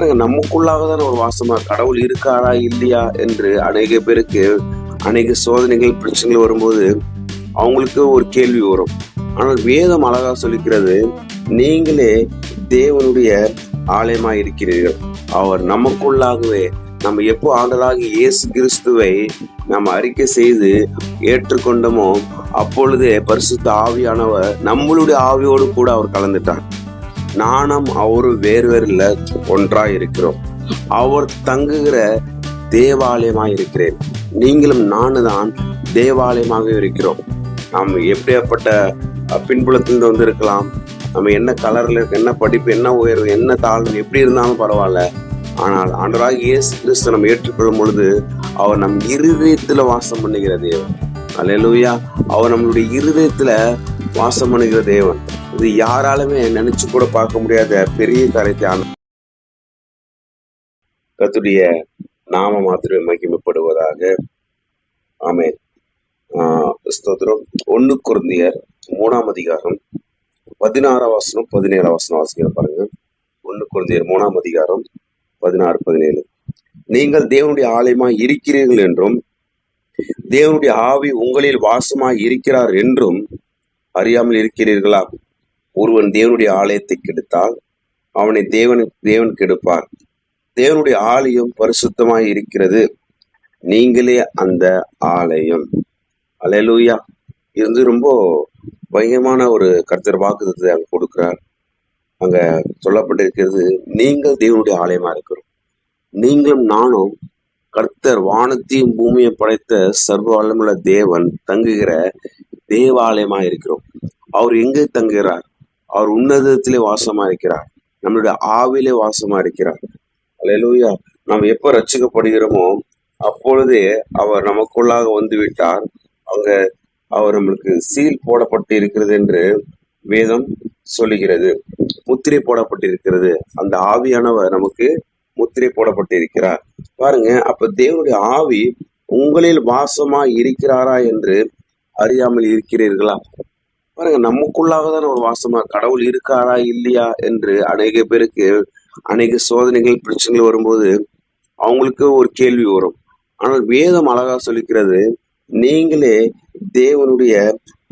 பாருங்க நமக்குள்ளாக தான் ஒரு வாசமா கடவுள் இருக்காரா இல்லையா என்று அநேக பேருக்கு அநேக சோதனைகள் பிரச்சனைகள் வரும்போது அவங்களுக்கு ஒரு கேள்வி வரும். ஆனால் வேதம் அழகா சொல்லிக்கிறது நீங்களே தேவனுடைய ஆலயமா இருக்கிறீர்கள். அவர் நமக்குள்ளாகவே நம்ம எப்போ ஆண்டலாகி இயேசு கிறிஸ்துவை நம்ம அறிக்கை செய்து ஏற்றுக்கொண்டோமோ அப்பொழுதே பரிசுத்த ஆவியானவர் நம்மளுடைய ஆவியோடு கூட அவர் கலந்துட்டார். நானும் அவரும் வேறு வேறுல ஒன்றா இருக்கிறோம் அவர் தங்குகிற தேவாலயமாக இருக்கிறேன். நீங்களும் நானு தான் தேவாலயமாக இருக்கிறோம். நாம் எப்படியாப்பட்ட பின்புலத்திலிருந்து வந்து இருக்கலாம் நம்ம என்ன கலர்ல என்ன படிப்பு என்ன உயர்வு என்ன தாழ்வு எப்படி இருந்தாலும் பரவாயில்ல. ஆனால் ஆண்டராக இயேசு கிறிஸ்து நம்ம ஏற்றுக்கொள்ளும் பொழுது அவர் நம் இருதயத்தில் வாசம் பண்ணுகிற தேவன். அல்லேலூயா. அவர் நம்மளுடைய இருதயத்துல வாசம் பண்ணுகிற தேவன். இது யாராலுமே நினைச்சு கூட பார்க்க முடியாத பெரிய காரியத்தை கத்துடைய நாம மாத்திரமே மகிமைப்படுவதாக. ஆமே ஸ்தோத்திரம். ஒண்ணு குருந்தியர் மூணாம் அதிகாரம் பதினாறாம் வசனம் பதினேழாம் வசனம் வாசிக்கிற பாருங்க. ஒண்ணு குருந்தியர் மூணாம் அதிகாரம் பதினாறு பதினேழு. நீங்கள் தேவனுடைய ஆலயமாய் இருக்கிறீர்கள் என்றும் தேவனுடைய ஆவி உங்களில் வாசமாய் இருக்கிறார் என்றும் அறியாமல் இருக்கிறீர்களா? ஒருவன் தேவனுடைய ஆலயத்தை கெடுத்தால் அவனை தேவன் தேவன் கெடுப்பார். தேவனுடைய ஆலயம் பரிசுத்தமாய் இருக்கிறது. நீங்களே அந்த ஆலயம். அலையலூயா இது வந்து ரொம்ப பயங்கரமான ஒரு கருத்தர் வாக்குத்தத்தை அங்க கொடுக்கிறார். அங்க சொல்லப்பட்டிருக்கிறது நீங்கள் தேவனுடைய ஆலயமா இருக்கிறோம். நீங்களும் நானும் கர்த்தர் வானத்தையும் பூமியை படைத்த சர்வ வல்லமுள்ள தேவன் தங்குகிற தேவாலயமா இருக்கிறோம். அவர் எங்கே தங்குகிறார்? அவர் உன்னதத்திலே வாசமா இருக்கிறார். நம்மளுடைய ஆவிலே வாசமா இருக்கிறார். அலையலூயா நாம் எப்ப ரச்சிக்கப்படுகிறோமோ அப்பொழுதே அவர் நமக்குள்ளாக வந்து விட்டார் அங்க அவர் நம்மளுக்கு சீல் போடப்பட்டு இருக்கிறது என்று வேதம் சொல்லுகிறது. முத்திரை போடப்பட்டிருக்கிறது அந்த ஆவியானவர் நமக்கு முத்திரை போடப்பட்டிருக்கிறார். பாருங்க அப்ப தேவனுடைய ஆவி உங்களில் வாசமா இருக்கிறாரா என்று அறியாமல் இருக்கிறீர்களா? பாருங்க நமக்குள்ளாக தான் ஒரு வாசமா கடவுள் இருக்காரா இல்லையா என்று அநேக பேருக்கு அநேக சோதனைகள் பிரச்சனைகள் வரும்போது அவங்களுக்கு ஒரு கேள்வி வரும். ஆனால் வேதம் அழகா சொல்லிக்கிறது நீங்களே தேவனுடைய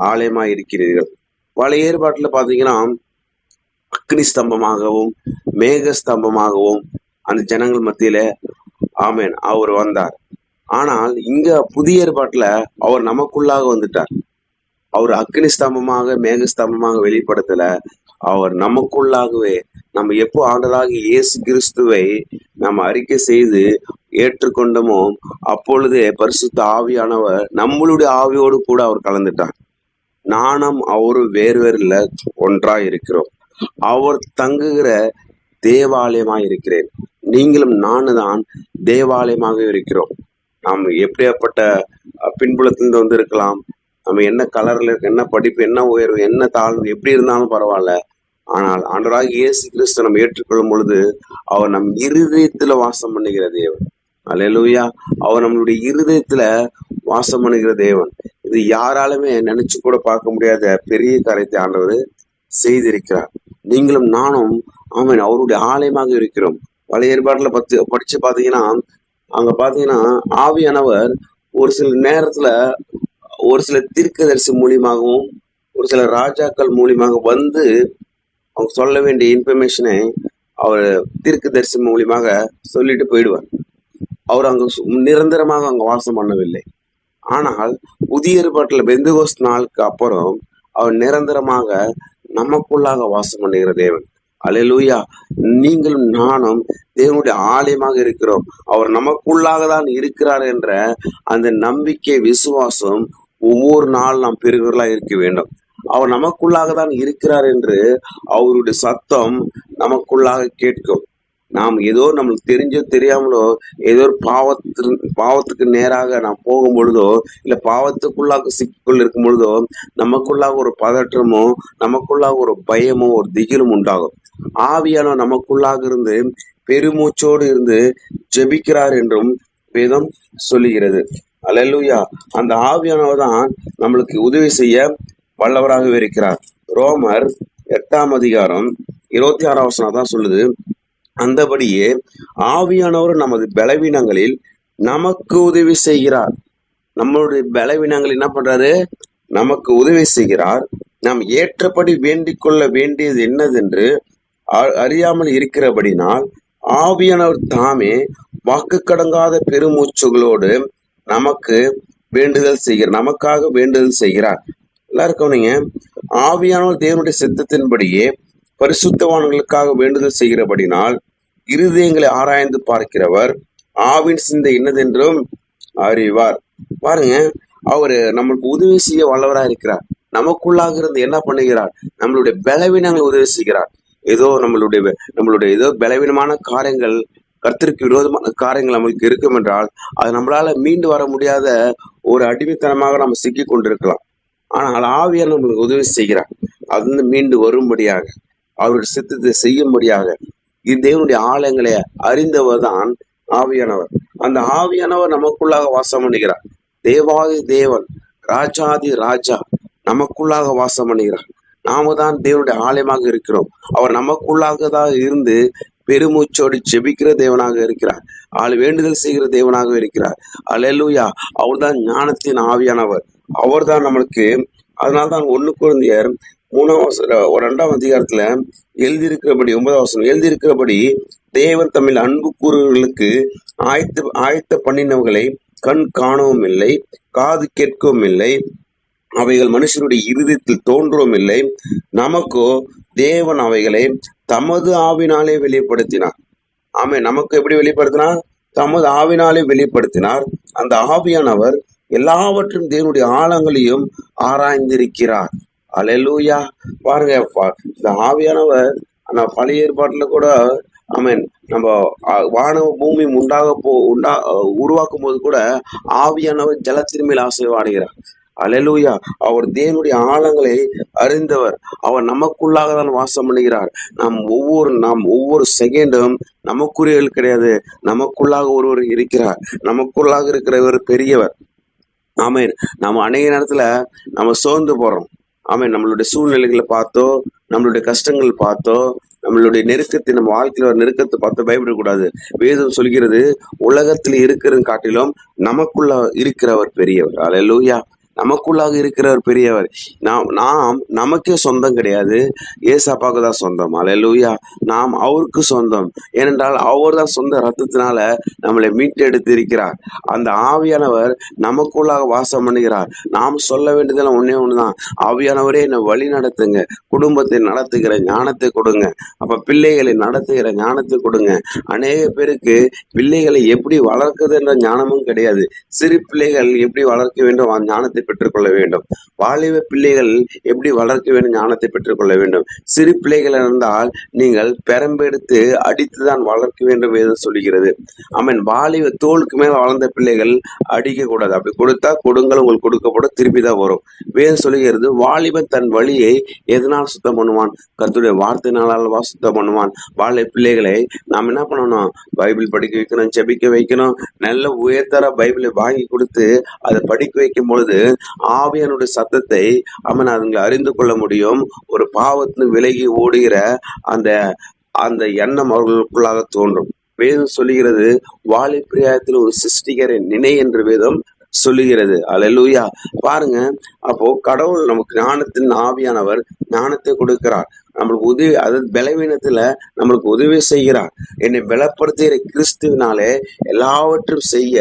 ஆலயமா இருக்கிறீர்கள். பல ஏற்பாட்டுல பாத்தீங்கன்னா அக்னி ஸ்தம்பமாகவும் மேக ஸ்தம்பமாகவும் அந்த ஜனங்கள் மத்தியில ஆமேன் அவர் வந்தார். ஆனால் இங்க புதிய ஏற்பாட்டுல அவர் நமக்குள்ளாக வந்துட்டார். அவர் அக்னி ஸ்தம்பமாக மேக ஸ்தம்பமாக வெளிப்படுத்தல. அவர் நமக்குள்ளாகவே நம்ம எப்போ ஆண்டதாக இயேசு கிறிஸ்துவை நம்ம அறிக்கை செய்து ஏற்றுக்கொண்டோமோ அப்பொழுதே பரிசுத்த ஆவியானவர் நம்மளுடைய ஆவியோடு கூட அவர் கலந்துட்டார். நானும் அவரும் வேறு வேறு இல்ல ஒன்றா இருக்கிறோம் அவர் தங்குகிற தேவாலயமாய் இருக்கிறேன் நீங்களும் நானு தான் தேவாலயமாக இருக்கிறோம். நாம் எப்படியாப்பட்ட பின்புலத்திலிருந்து வந்து இருக்கலாம் நம்ம என்ன கலர்ல இருக்க என்ன படிப்பு என்ன உயர்வு என்ன தாழ்வு எப்படி இருந்தாலும் பரவாயில்ல. ஆனால் ஆண்டராக இயேசு கிறிஸ்து நம்ம ஏற்றுக்கொள்ளும் பொழுது அவர் நம் இருதயத்துல வாசம் பண்ணுகிற தேவன். அல்லேலூயா. அவர் நம்மளுடைய இருதயத்துல வாசம் பண்ணுகிற தேவன். இது யாராலுமே நினைச்சு கூட பார்க்க முடியாத பெரிய காரியத்தை ஆண்டவர் செய்திருக்கிறார். நீங்களும் நானும் ஆமென் அவருடைய ஆலயமாக இருக்கிறோம். பழைய ஏற்பாட்டில் பத்து படிச்சு பார்த்தீங்கன்னா அங்க பாத்தீங்கன்னா ஆவியானவர் ஒரு சில நேரத்துல ஒரு சில தீர்க்கதரிசி மூலியமாகவும் ஒரு சில ராஜாக்கள் மூலியமாக வந்து அவங்க சொல்ல வேண்டிய இன்ஃபர்மேஷனை அவர் தீர்க்கதரிசி மூலியமாக சொல்லிட்டு போயிடுவார். அவர் அங்க சு- நிரந்தரமாக அங்க வாசம் பண்ணவில்லை. ஆனால் புதிய ஏற்பாட்டில் பெந்துகோஸ் நாளுக்கு அப்புறம் அவர் நிரந்தரமாக நமக்குள்ளாக வாசம் பண்ணுகிற தேவன். அலையலூயா. நீங்களும் நானும் தேவனுடைய ஆலயமாக இருக்கிறோம். அவர் நமக்குள்ளாக தான் இருக்கிறார் என்ற அந்த நம்பிக்கை விசுவாசம் ஒவ்வொரு நாள் நாம் பெருகர்களா இருக்க வேண்டும். அவர் நமக்குள்ளாக தான் இருக்கிறார் என்று அவருடைய சத்தம் நமக்குள்ளாக கேட்கும். நாம் ஏதோ நம்மளுக்கு தெரிஞ்சோ தெரியாமலோ ஏதோ ஒரு பாவத்து பாவத்துக்கு நேராக நாம் போகும் பொழுதோ இல்ல பாவத்துக்குள்ளாக சிக்கிக்கொள் இருக்கும் பொழுதோ நமக்குள்ளாக ஒரு பதற்றமோ நமக்குள்ளாக ஒரு பயமோ ஒரு திகிலும் உண்டாகும். ஆவியானோ நமக்குள்ளாக இருந்து பெருமூச்சோடு இருந்து ஜெபிக்கிறார் என்றும் வேதம் சொல்லுகிறது. அல்லேலூயா. அந்த ஆவியானவர் தான் நம்மளுக்கு உதவி செய்ய வல்லவராகவே இருக்கிறார். ரோமர் எட்டாம் அதிகாரம் இருபத்தி ஆறாம் வசனம் தான் சொல்லுது. அந்தபடியே ஆவியானவர் நமது பலவீனங்களில் நமக்கு உதவி செய்கிறார். நம்மளுடைய பலவீனங்கள் என்ன பண்றாரு? நமக்கு உதவி செய்கிறார். நாம் ஏற்றபடி வேண்டிக் கொள்ள வேண்டியது என்னதென்று அறியாமல் இருக்கிறபடினால் ஆவியானவர் தாமே வாக்கு கடங்காத பெருமூச்சுகளோடு நமக்கு வேண்டுதல் செய்கிறார். நமக்காக வேண்டுதல் செய்கிறார். எல்லாருக்கும் நீங்க ஆவியானவர் தேவனுடைய சித்தத்தின்படியே பரிசுத்தவான்களுக்காக வேண்டுதல் செய்கிறபடினால் இருதயங்களை ஆராய்ந்து பார்க்கிறவர் ஆவின் சிந்தை என்னதென்றும் அறிவார். பாருங்க அவரு நம்மளுக்கு உதவி செய்ய வல்லவரா இருக்கிறார் நமக்குள்ளாக இருந்து என்ன பண்ணுகிறார்? நம்மளுடைய பலவீனங்களை உதவி செய்கிறார். ஏதோ நம்மளுடைய நம்மளுடைய ஏதோ பலவீனமான காரியங்கள் கர்த்தருக்கு விரோதமான காரியங்கள் நம்மளுக்கு இருக்கும் என்றால் அது நம்மளால மீண்டு வர முடியாத ஒரு அடிமைத்தனமாக நம்ம சிக்கி கொண்டிருக்கலாம். ஆனால் ஆவியார் நம்மளுக்கு உதவி செய்கிறார். வந்து மீண்டு வரும்படியாக அவருடைய சித்தத்தை செய்யும்படியாக இது தேவனுடைய ஆலயங்களை அறிந்தவர் தான் ஆவியானவர். அந்த ஆவியானவர் நமக்குள்ளாக வாசம் பண்ணுகிறார். தேவாதி தேவன் ராஜாதி ராஜா நமக்குள்ளாக வாசம் பண்ணுகிறார். நாம தான் தேவனுடைய ஆலயமாக இருக்கிறோம். அவர் நமக்குள்ளாக தான் இருந்து பெருமூச்சோடு ஜெபிக்கிற தேவனாக இருக்கிறார். ஆள் வேண்டுதல் செய்கிற தேவனாக இருக்கிறார். அல்லேலூயா அவர்தான் ஞானத்தின் ஆவியானவர். அவர் தான் நம்மளுக்கு அதனால்தான் ஒன்று குழந்தையர் மூணாம் ஒரு ரெண்டாம் அதிகாரத்துல எழுதியிருக்கிறபடி ஒன்பதாம் வசனம் எழுதியிருக்கிறபடி தேவன் தமிழ் அன்பு கூறுகளுக்கு ஆயத்த ஆயத்த பண்ணினவர்களை கண் காணவும் இல்லை காது கேட்கவும் இல்லை அவைகள் மனுஷனுடைய இருதயத்தில் தோன்றவும் இல்லை. நமக்கோ தேவன் அவைகளை தமது ஆவினாலே வெளிப்படுத்தினார். ஆமே நமக்கு எப்படி வெளிப்படுத்தினார்? தமது ஆவினாலே வெளிப்படுத்தினார். அந்த ஆவியானவர் எல்லாவற்றும் தேவனுடைய ஆழங்களையும் ஆராய்ந்திருக்கிறார். அல்லேலூயா பாருங்க இந்த ஆவியானவர் நான் பழைய ஏற்பாட்டுல கூட ஆமென் நம்ம அஹ், வானவ பூமி உண்டாக போ உண்டா உருவாக்கும் போது கூட ஆவியானவர் ஜலத்தின் மேல் ஆசைவாடுகிறார் அலலூயா அவர் தேவனுடைய ஆழங்களை அறிந்தவர். அவர் நமக்குள்ளாக தான் வாசம் பண்ணுகிறார். நாம் ஒவ்வொரு நாம் ஒவ்வொரு செகண்டும் நமக்குரியவர்கள் கிடையாது. நமக்குள்ளாக ஒருவர் இருக்கிறார். நமக்குள்ளாக இருக்கிறவர் பெரியவர். ஆமேன். நம்ம அநேக நேரத்துல நம்ம சோர்ந்து போறோம். ஆமென். நம்மளுடைய சூழ்நிலைகளை பார்த்தோ நம்மளுடைய கஷ்டங்கள் பார்த்தோ நம்மளுடைய நெருக்கத்தை நம்ம வாழ்க்கையில் ஒரு நெருக்கத்தை பார்த்து பயப்படக்கூடாது. வேதம் சொல்கிறது உலகத்தில் இருக்கிற காட்டிலும் நமக்குள்ள இருக்கிறவர் பெரியவர். அலையலூயா. நமக்குள்ளாக இருக்கிறவர் பெரியவர். நாம் நாம் நமக்கே சொந்தம் கிடையாது. ஏசாப்பாக்கு தான் சொந்தம். அலையலூயா நாம் அவருக்கு சொந்தம். ஏனென்றால் அவர் தான் சொந்த ரத்தத்தினால நம்மளை மீட்டெடுத்து இருக்கிறார். அந்த ஆவியானவர் நமக்குள்ளாக வாசம் பண்ணுகிறார். நாம் சொல்ல வேண்டியதெல்லாம் ஒன்றே ஒன்று தான் ஆவியானவரே என்னை வழி நடத்துங்க. குடும்பத்தை நடத்துகிற ஞானத்தை கொடுங்க. அப்ப பிள்ளைகளை நடத்துகிற ஞானத்தை கொடுங்க. அநேக பேருக்கு பிள்ளைகளை எப்படி வளர்க்குதுன்ற ஞானமும் கிடையாது. சிறு பிள்ளைகள் எப்படி வளர்க்க வேண்டும்? ஞானத்தை பெற்றுக்கொள்ள வேண்டும். வாலிப பிள்ளைகள் எப்படி வளர்க்க வேண்டும்? ஞானத்தை பெற்றுக்கொள்ள வேண்டும். சிறு பிள்ளைகள் இருந்தால் நீங்கள் பெரம்பெடுத்து அடித்துதான் வளர்க்க வேண்டும் என்று சொல்லுகிறது. ஆமென். வாலிப தோளுக்கு மேல வளர்ந்த பிள்ளைகள் அடிக்க கூடாது அப்படி கொடுத்தா கொடுங்கள் உங்களுக்கு கொடுக்கப்படும் திருப்பி தான் வரும். வேதம் சொல்லுகிறது வாலிபன் தன் வழியை எதனால் சுத்தம் பண்ணுவான்? கத்துடைய வார்த்தையினாலவா சுத்தம் பண்ணுவான்? வாழை பிள்ளைகளை நாம் என்ன பண்ணணும்? பைபிள் படிக்க வைக்கணும் செபிக்க வைக்கணும். நல்ல உயர்தர பைபிளை வாங்கி கொடுத்து அதை படிக்க வைக்கும் பொழுது ஆவியானுடைய சத்தத்தை அவன் அதுங்களை அறிந்து கொள்ள முடியும். ஒரு பாவத்தின் விலகி ஓடுகிற அந்த அந்த எண்ணம் அவர்களுக்குள்ளாக தோன்றும். வேதம் சொல்லுகிறது வாலி பிரியாயத்தில் ஒரு சிருஷ்டிகரின் நினை என்று வேதம் சொல்லுகிறது. அலலூயா பாருங்க அப்போ கடவுள் நமக்கு ஞானத்தின் ஆவியானவர் ஞானத்தை கொடுக்கிறார். நம்மளுக்கு உதவி அதாவது பலவீனத்துல நம்மளுக்கு உதவி செய்கிறார். என்னை பலப்படுத்துகிற கிறிஸ்துவினாலே எல்லாவற்றும் செய்ய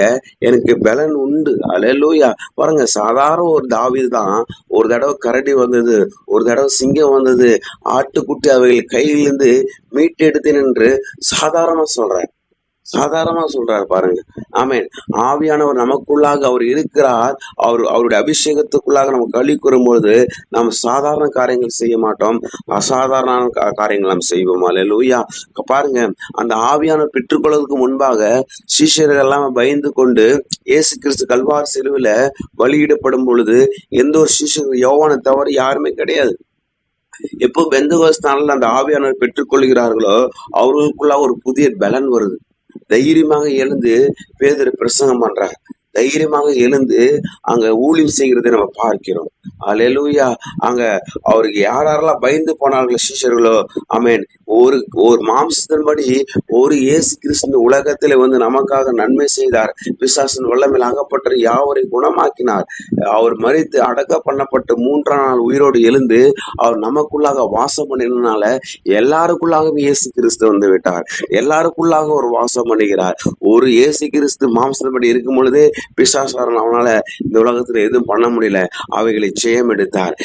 எனக்கு பலன் உண்டு. அல்லேலூயா பாருங்க சாதாரண ஒரு தாவீது தான் ஒரு தடவை கரடி வந்தது ஒரு தடவை சிங்கம் வந்தது ஆட்டுக்குட்டி அவைகள் கையிலிருந்து மீட்டெடுத்தேன் என்று சாதாரணமா சொல்கிறேன் சாதாரணமா சொல்றாரு பாருங்க. ஆமேன். ஆவியானவர் நமக்குள்ளாக அவர் இருக்கிறார். அவர் அவருடைய அபிஷேகத்துக்குள்ளாக நம்ம கழி கூறும்பொழுது நாம் சாதாரண காரியங்கள் செய்ய மாட்டோம். அசாதாரண காரியங்கள் நாம் செய்வோம். அல்லேலூயா. பாருங்க அந்த ஆவியானவர் பெற்றுக்கொள்வதற்கு முன்பாக சீஷர்கள் எல்லாம் பயந்து கொண்டு இயேசு கிறிஸ்து கல்வார் சிலுவில வழியிடப்படும் பொழுது எந்த ஒரு சீஷர்கள் யோவானை தவிர யாருமே கிடையாது. எப்போ பெந்தகோஸ்து நாளில் அந்த ஆவியானவர் பெற்றுக்கொள்கிறார்களோ அவர்களுக்குள்ள ஒரு புதிய பலன் வருது. தைரியமாக எழுந்து பேதர் பிரசங்கம் பண்றார் தைரியமாக எழுந்து அங்க ஊழியம் செய்கிறதை நம்ம பார்க்கிறோம். அலெலூயா அங்க அவருக்கு யார் யாரெல்லாம் பயந்து போனார்களோ சிஷ்யர்களோ அமேன் ஒரு ஒரு மாம்சத்தின்படி ஒரு இயேசு கிறிஸ்து உலகத்தில் வந்து நமக்காக நன்மை செய்தார். விசாசன் வல்லமையில் அகப்பட்ட யாவரை குணமாக்கினார். அவர் மறித்து அடக்க பண்ணப்பட்டு மூன்றாம் நாள் உயிரோடு எழுந்து அவர் நமக்குள்ளாக வாசம் பண்ணினால எல்லாருக்குள்ளாகவும் இயேசு கிறிஸ்து வந்து விட்டார். எல்லாருக்குள்ளாக ஒரு வாசம் பண்ணுகிறார். ஒரு இயேசு கிறிஸ்து மாம்சத்தின்படி இருக்கும் பொழுது பிசாசாரன் அவனால இந்த உலகத்துல எதுவும் பண்ண முடியல. அவைகளை ஜெயம் எடுத்தார்.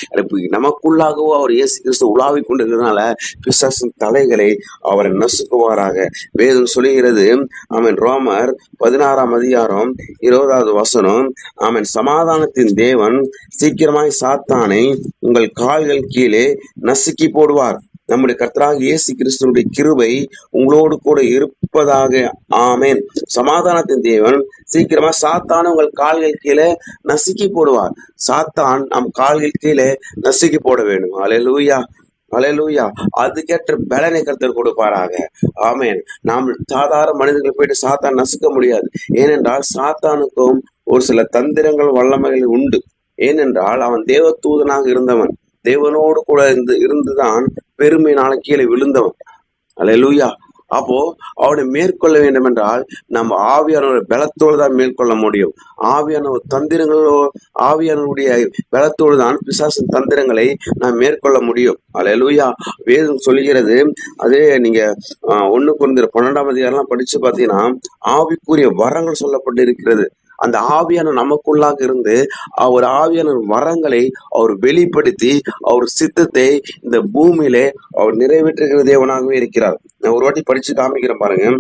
நமக்குள்ளாகவோ அவர் இயேசு கிறிஸ்து உலாவிக் கொண்டிருக்கிறதுனால பிசாசின் தலைகளை அவரை நசுக்குவாராக. வேதம் சொல்லுகிறது அவன் ரோமர் பதினாறாம் அதிகாரம் இருபதாவது வசனம் அவன் சமாதானத்தின் தேவன் சீக்கிரமாய் சாத்தானை உங்கள் கால்கள் கீழே நசுக்கி போடுவார். நம்முடைய கர்த்தராக இயேசு கிறிஸ்துவனுடைய கிருபை உங்களோடு கூட இருப்பதாக. ஆமேன். சமாதானத்தின் தேவன் சீக்கிரமா சாத்தான் உங்கள் கால்கள் கீழே நசுக்கி போடுவார். சாத்தான் நம் கால்கள் கீழே நசுக்கி போட வேண்டும். அலையலூயா அலையலூயா அதுக்கேற்ற பலனை கருத்தர் கொடுப்பாராக. ஆமேன். நாம் சாதாரண மனிதர்களை போயிட்டு சாத்தான் நசுக்க முடியாது. ஏனென்றால் சாத்தானுக்கும் ஒரு சில தந்திரங்கள் வல்லமைகள் உண்டு. ஏனென்றால் அவன் தேவ தூதனாக இருந்தவன். தேவனோடு கூட இருந்து இருந்துதான் பெருமையினால கீழே விழுந்தவன். அல்லேலூயா அப்போ அவனை மேற்கொள்ள வேண்டும் என்றால் நம்ம ஆவியானவர் பலத்தோடு தான் மேற்கொள்ள முடியும். ஆவியானவர் தந்திரங்களோ ஆவியானவருடைய பலத்தோடு தான் பிசாசின் தந்திரங்களை நாம் மேற்கொள்ள முடியும். அலையலூயா வேதம் சொல்கிறது அதே நீங்க ஆஹ், ஒண்ணு குறைந்த பன்னெண்டாம் அதிகாரம்லாம் படிச்சு பார்த்தீங்கன்னா ஆவிக்குரிய வரங்கள் சொல்லப்பட்டு இருக்கிறது அந்த ஆவியான நமக்குள்ளாக இருந்து அவர் ஆவியான வரங்களை அவர் வெளிப்படுத்தி அவர் சித்தத்தை இந்த பூமியிலே அவர் நிறைவேற்றுகிற தேவனாகவே இருக்கிறார். நான் ஒரு வாட்டி படிச்சு காமிக்கிறேன் பாருங்க.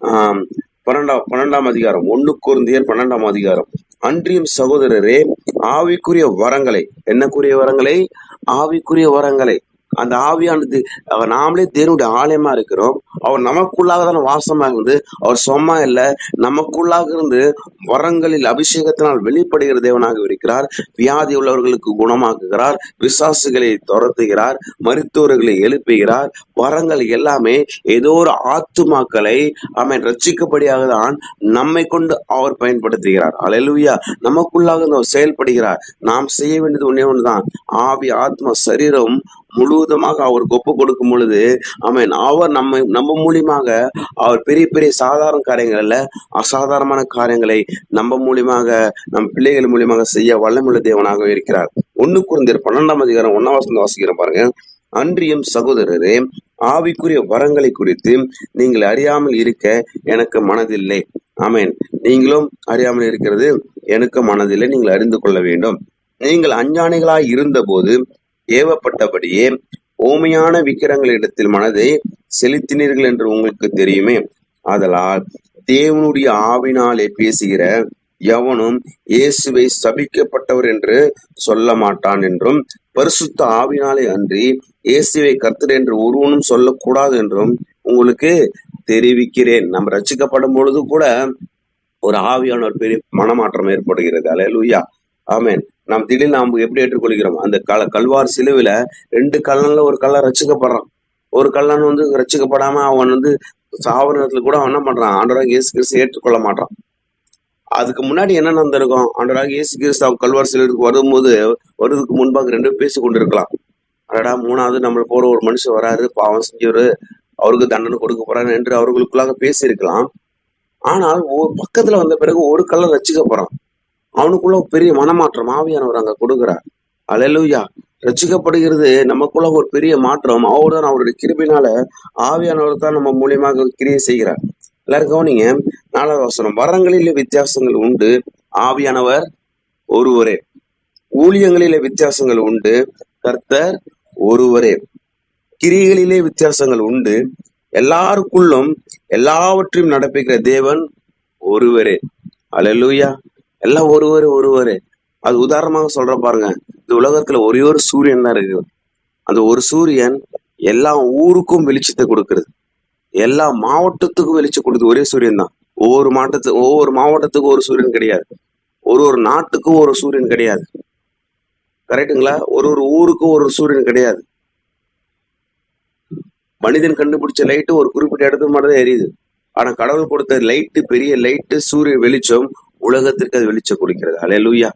ஆஹ் பன்னெண்டாம் பன்னெண்டாம் அதிகாரம் ஒன்னு குருந்தியர் பன்னெண்டாம் அதிகாரம். அன்றியும் சகோதரரே ஆவிக்குரிய வரங்களை என்னக்குரிய வரங்களை? ஆவிக்குரிய வரங்களை. அந்த ஆவியானது அவர் நாமளே தேவனுடைய ஆலயமா இருக்கிறோம். அவர் நமக்குள்ளாக தான் வாசமா இருந்து அவர் சும்மா இல்ல. நமக்குள்ளாக இருந்து வரங்களில் அபிஷேகத்தினால் வெளிப்படுகிற தேவனாக இருக்கிறார். வியாதி உள்ளவர்களுக்கு குணமாக்குகிறார். விசாசுகளை துரத்துகிறார். மருத்துவர்களை எழுப்புகிறார். வரங்கள் எல்லாமே ஏதோ ஒரு ஆத்துமாக்களை அவன் ரட்சிக்கப்படியாக தான் நம்மை கொண்டு அவர் பயன்படுத்துகிறார். அலையலுயா நமக்குள்ளாக அவர் செயல்படுகிறார். நாம் செய்ய வேண்டியது ஒண்ணே ஒண்ணுதான். ஆவி ஆத்மா சரீரம் முழு முழுவதுமாக அவருக்கு ஒப்பு கொடுக்கும் பொழுது ஆமென் அவர் நம்ம நம்ம மூலியமாக அவர் பெரிய பெரிய சாதாரண காரியங்கள் அல்ல அசாதாரணமான காரியங்களை நம்ம மூலியமாக நம் பிள்ளைகள் மூலியமாக செய்ய வல்லமுள்ள தேவனாக இருக்கிறார். ஒண்ணு குறைந்தர் பன்னெண்டாம் அதிகாரம் ஒன்னாம் வசந்த வாசிக்கிறோம் பாருங்க. அன்றியும் சகோதரரே ஆவிக்குரிய வரங்களை குறித்து நீங்கள் அறியாமல் இருக்க எனக்கு மனதில்லை. ஆமென். நீங்களும் அறியாமல் இருக்கிறது எனக்கு மனதில்லை நீங்கள் அறிந்து கொள்ள வேண்டும். நீங்கள் அஞ்ஞானிகளாய் இருந்தபோது ஏவப்பட்டபடியே ஓமையான விக்கிரங்களிடத்தில் மனதை செலுத்தினீர்கள் என்று உங்களுக்கு தெரியுமே. ஆதலால் தேவனுடைய ஆவினாலே பேசுகிற எவனும் இயேசுவை சபிக்கப்பட்டவர் என்று சொல்ல மாட்டான் என்றும் பரிசுத்த ஆவினாலே அன்றி இயேசுவை கர்த்தர் என்று ஒருவனும் சொல்லக்கூடாது என்றும் உங்களுக்கு தெரிவிக்கிறேன். நம்ம ரச்சிக்கப்படும் பொழுது கூட ஒரு ஆவியான ஒரு பெரிய மனமாற்றம் ஏற்படுகிறது. அலையலூயா ஆமேன். நாம் திடீர்னு நாம் எப்படி ஏற்றுக்கொள்கிறோம்? அந்த கல கல்வார் சிலுவில ரெண்டு கல்லன்ல ஒரு கல்லன் ரட்சிக்கப்படுறான் ஒரு கல்லன் வந்து ரச்சிக்கப்படாம அவன் வந்து சாவரணத்துல கூட அவன் என்ன பண்றான்? ஆண்டவராக இயேசு கிறிஸ்து ஏற்றுக்கொள்ள மாட்டான். அதுக்கு முன்னாடி என்ன நடந்திருக்கும்? ஆண்டவராக இயேசு கிறிஸ்து அவன் கல்வார் சிலுவைக்கு வரும்போது வருவதற்கு முன்பாக ரெண்டு பேசி கொண்டிருக்கலாம். அடடா மூணாவது நம்மளை போற ஒரு மனுஷன் வராரு பாவம் செஞ்சவரு அவருக்கு தண்டனை கொடுக்க போறாரு என்று அவர்களுக்குள்ளாக பேசியிருக்கலாம். ஆனால் ஒரு பக்கத்துல வந்த பிறகு ஒரு கல்ல ரச்சிக்கப்படுறான் போறான். அவனுக்குள்ள ஒரு பெரிய மனமாற்றம் ஆவியானவர் அங்க கொடுக்கிறார். அலலுயா ரசிக்கப்படுகிறது நமக்குள்ள ஒரு பெரிய மாற்றம். அவர் தான் அவருடைய கிருபினால ஆவியானவர் தான் நம்ம மூலியமாக கிரியை செய்கிறார். எல்லாரும் கவனிங்க. நாலாவது வசனம். வரங்களில வித்தியாசங்கள் உண்டு. ஆவியானவர் ஒருவரே. ஊழியங்களிலே வித்தியாசங்கள் உண்டு. கர்த்தர் ஒருவரே. கிரிகளிலே வித்தியாசங்கள் உண்டு. எல்லாருக்குள்ளும் எல்லாவற்றையும் நடப்பிக்கிற தேவன் ஒருவரே. அலலூயா எல்லாம் ஒருவர் ஒருவர். அது உதாரணமாக சொல்ற பாருங்க. இந்த உலகத்துல ஒரே ஒரு சூரியன் தான் இருக்கு அந்த ஒரு சூரியன் எல்லா ஊருக்கும் வெளிச்சத்தை கொடுக்கறது. எல்லா மாவட்டத்துக்கும் வெளிச்சம் கொடுக்குது ஒரே சூரியன் தான். ஒவ்வொரு மாவட்டத்து ஒவ்வொரு மாவட்டத்துக்கும் ஒரு சூரியன் கிடையாது. ஒரு ஒரு நாட்டுக்கும் ஒரு சூரியன் கிடையாது. கரெக்டுங்களா ஒரு ஒரு ஊருக்கும் ஒரு சூரியன் கிடையாது. மனிதன் கண்டுபிடிச்ச லைட்டு ஒரு குறிப்பிட்ட இடத்துக்கு மட்டும் தான் எரியுது. ஆனா கடவுள் கொடுத்த லைட்டு பெரிய லைட்டு சூரிய வெளிச்சம் உலகத்திற்கு அது வெளிச்சம் கொடுக்கிறது. அலையலூயா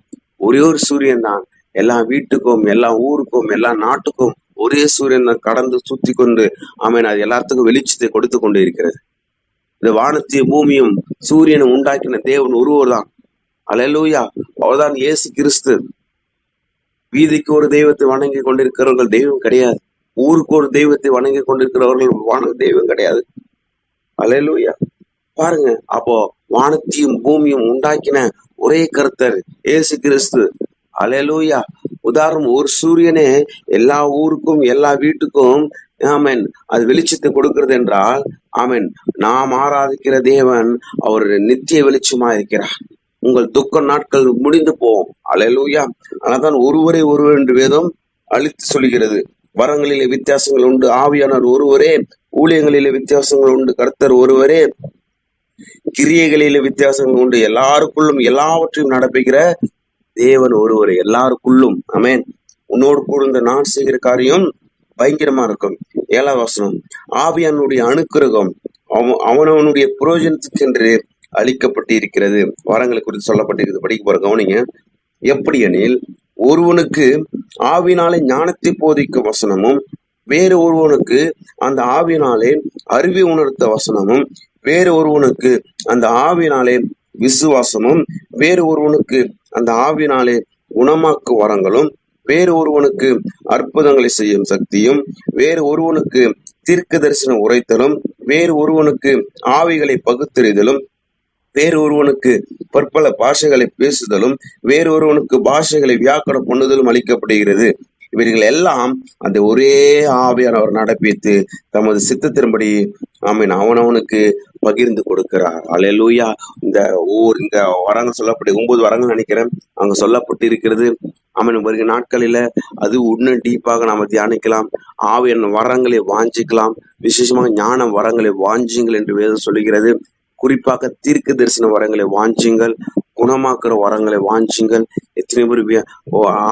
ஒரே ஒரு சூரியன் தான். எல்லா வீட்டுக்கும் எல்லா ஊருக்கும் எல்லா நாட்டுக்கும் ஒரே சூரியன் தான் கடந்து சுத்தி கொண்டு ஆமீன் அது எல்லாத்துக்கும் வெளிச்சத்தை கொடுத்து கொண்டு இருக்கிறது. இந்த வானத்தையும் பூமியும் சூரியனும் உண்டாக்கின தேவன் ஒருவர் தான். அலையலூயா அவர்தான் இயேசு கிறிஸ்து. வீதிக்கு ஒரு தெய்வத்தை வணங்கி கொண்டிருக்கிறவர்கள் தெய்வம் கிடையாது. ஊருக்கு ஒரு தெய்வத்தை வணங்கி கொண்டிருக்கிறவர்கள் வான தெய்வம் கிடையாது. அலையலூயா பாருங்க அப்போ வானத்தையும் பூமியும் உண்டாக்கின ஒரே கருத்தர் இயேசு கிறிஸ்து. அலையலூயா உதாரணம் ஒரு சூரியனே எல்லா ஊருக்கும் எல்லா வீட்டுக்கும் ஆமென் அது வெளிச்சத்தை கொடுக்கிறது என்றால் ஆமென் நாம் ஆராதிக்கிற தேவன் அவர் நித்திய வெளிச்சமா இருக்கிறார். உங்கள் துக்க நாட்கள் முடிந்து போகும் அலையலூயா அதனால்தான் ஒருவரே ஒருவர் என்று வேதம் அழித்து சொல்கிறது. வரங்களிலே வித்தியாசங்கள் உண்டு. ஆவியானவர் ஒருவரே ஊழியங்களிலே வித்தியாசங்கள் உண்டு. கர்த்தர் ஒருவரே கிரியைகளில வித்தியாசங்கள் உண்டு. எல்லாருக்குள்ளும் எல்லாவற்றையும் நடப்புகிற தேவன் ஒருவர் எல்லாருக்குள்ளும். அமேன் உன்னோடு கூட நான் செய்கிற காரியம் பயங்கரமா இருக்கும். ஏழாம் வசனம். ஆவியானுடைய அணுக்கிரகம் அவன் அவனவனுடைய புரோஜனத்துக்கென்று அளிக்கப்பட்டு இருக்கிறது வாரங்களை குறித்து சொல்லப்பட்டிருக்கிறது. படிக்க போற கவனிங்க. எப்படி எனில் ஒருவனுக்கு ஆவினாலே ஞானத்தை போதிக்கும் வசனமும் வேறு ஒருவனுக்கு அந்த ஆவினாலே அருவி உணர்த்த வசனமும் வேறு ஒருவனுக்கு அந்த ஆவினாலே விசுவாசமும் வேறு ஒருவனுக்கு அந்த ஆவினாலே குணமாக்கு வரங்களும் வேறு ஒருவனுக்கு அற்புதங்களை செய்யும் சக்தியும் வேறு ஒருவனுக்கு தீர்க்க தரிசனம் உரைத்தலும் வேறு ஒருவனுக்கு ஆவிகளை பகுத்தறிதலும் வேறு ஒருவனுக்கு பற்பல பாஷைகளை பேசுதலும் வேறு ஒருவனுக்கு பாஷைகளை வியாக்கரம் பண்ணுதலும் அளிக்கப்படுகிறது. இவர்கள் எல்லாம் அந்த ஒரே ஆவியானவர் நடப்பித்து தமது சித்தத்தின்படி ஆமீன் அவனவனுக்கு பகிர்ந்து கொடுக்கிறார். அலையலூயா இந்த ஊர் இந்த வரங்கள் சொல்லப்பட்டு ஒன்பது வரங்கள் நினைக்கிறேன். அங்க சொல்லப்பட்டு இருக்கிறது ஆமீன் வருகிற நாட்களில அது இன்னும் டீப்பாக நாம தியானிக்கலாம். ஆவியான வரங்களை வாஞ்சிக்கலாம். விசேஷமாக ஞான வரங்களை வாஞ்சிங்கள் என்று வேதம் சொல்லுகிறது. குறிப்பாக தீர்க்க தரிசன வரங்களை வாஞ்சிங்கள். குணமாக்குற வரங்களை வாஞ்சிங்கள். எத்தனை பேர்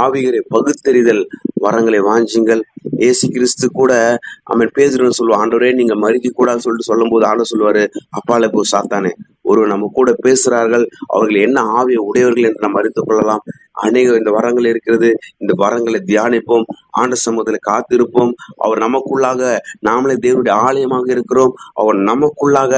ஆவிகரை ஓ, பகுத்தறிதல் வரங்களை வாஞ்சிங்கள். ஏசு கிறிஸ்து கூட அவன் பேசுறன்னு சொல்லுவான் ஆண்டவரே நீங்க மறுக்க கூடாதுன்னு சொல்லிட்டு சொல்லும் போது ஆண்டவர் சொல்லுவாரு அப்பால போ சாத்தானே. ஒரு நம்ம கூட பேசுறார்கள் அவர்கள் என்ன ஆவிய உடையவர்கள் என்று நாம் அறிந்து கொள்ளலாம். அநேக இந்த வரங்கள் இருக்கிறது இந்த வரங்களை தியானிப்போம். ஆண்ட சமூகத்தில் காத்திருப்போம். அவர் நமக்குள்ளாக நாமளே தேவனுடைய ஆலயமாக இருக்கிறோம். அவர் நமக்குள்ளாக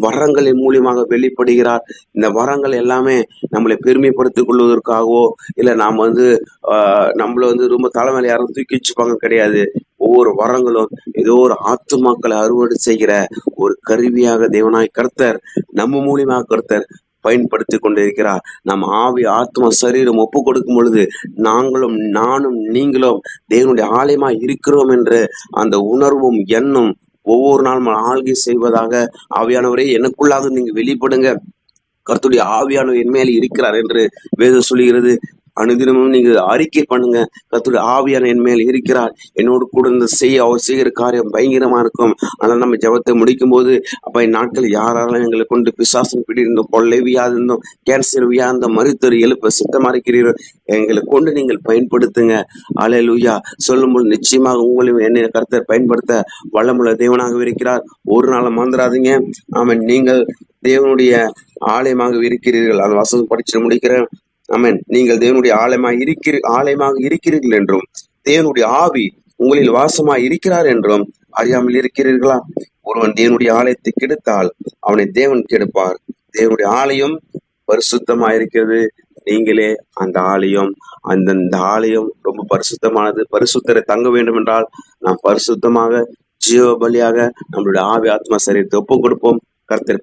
வரங்களின் மூலியமாக வெளிப்படுகிறார். இந்த வரங்கள் எல்லாமே நம்மளை பெருமைப்படுத்திக் கொள்வதற்காகவோ இல்ல நாம் வந்து ஆஹ் நம்மள வந்து ரொம்ப தலைமையில யாரும் தூக்கி வச்சுப்பாங்க கிடையாது. ஒவ்வொரு வரங்களும் ஏதோ ஒரு ஆத்துமாக்களை அறுவடை செய்கிற ஒரு கருவியாக தேவனாய் கர்த்தர் நம்ம மூலியமாக கர்த்தர் பயன்படுத்தி கொண்டிருக்கிறார். நம் ஆவி ஆத்மா சரீரம் ஒப்பு கொடுக்கும் பொழுது நாங்களும் நானும் நீங்களும் தேவனுடைய ஆலயமா இருக்கிறோம் என்று அந்த உணர்வும் எண்ணம் ஒவ்வொரு நாளும் ஆள்கை செய்வதாக ஆவியானவரே எனக்குள்ளாக நீங்க வெளிப்படுங்க. கருத்துடைய ஆவியானவர் என் மேல் இருக்கிறார் என்று வேதம் சொல்லுகிறது. அனுதினமும் நீங்கள் அறிக்கை பண்ணுங்க. கத்துடைய ஆவியான என் மேல் இருக்கிறார். என்னோடு கூட இந்த செய்ய அவர் செய்கிற காரியம் பயங்கரமா இருக்கும். ஆனால் நம்ம ஜெபத்தை முடிக்கும் போது அப்ப இந்நாட்கள் யாராலும் எங்களை கொண்டு பிசாசம் பிடியிருந்தோம் கொள்ளை வியாதிருந்தோம் கேன்சர் வியாந்த மருத்துவர் எழுப்ப சித்தமா இருக்கிறீரோ எங்களை கொண்டு நீங்கள் பயன்படுத்துங்க. அலையலுயா சொல்லும்போது நிச்சயமாக உங்களையும் என்னை கருத்தர் பயன்படுத்த வளமுள்ள தேவனாக இருக்கிறார். ஒரு நாள் மறந்துடாதீங்க. ஆமாம் நீங்கள் தேவனுடைய ஆலயமாக இருக்கிறீர்கள். அந்த வசதி படிச்சு முடிக்கிறேன். அமேன் நீங்கள் தேவனுடைய ஆலயமாக இருக்கிற ஆலயமாக இருக்கிறீர்கள் என்றும் தேவனுடைய ஆவி உங்களில் வாசமாய் இருக்கிறார் என்றும் அறியாமல் இருக்கிறீர்களா? ஒருவன் தேவனுடைய ஆலயத்தை கெடுத்தால் அவனை தேவன் கெடுப்பார். தேவனுடைய ஆலயம் பரிசுத்தமா இருக்கிறது. நீங்களே அந்த ஆலயம் அந்தந்த ஆலயம் ரொம்ப பரிசுத்தமானது. பரிசுத்தரை தங்க வேண்டும் என்றால் நாம் பரிசுத்தமாக ஜீவ பலியாக நம்மளுடைய ஆவி ஆத்மா சரீரத்தை ஒப்பு கொடுப்போம் கர்த்தர்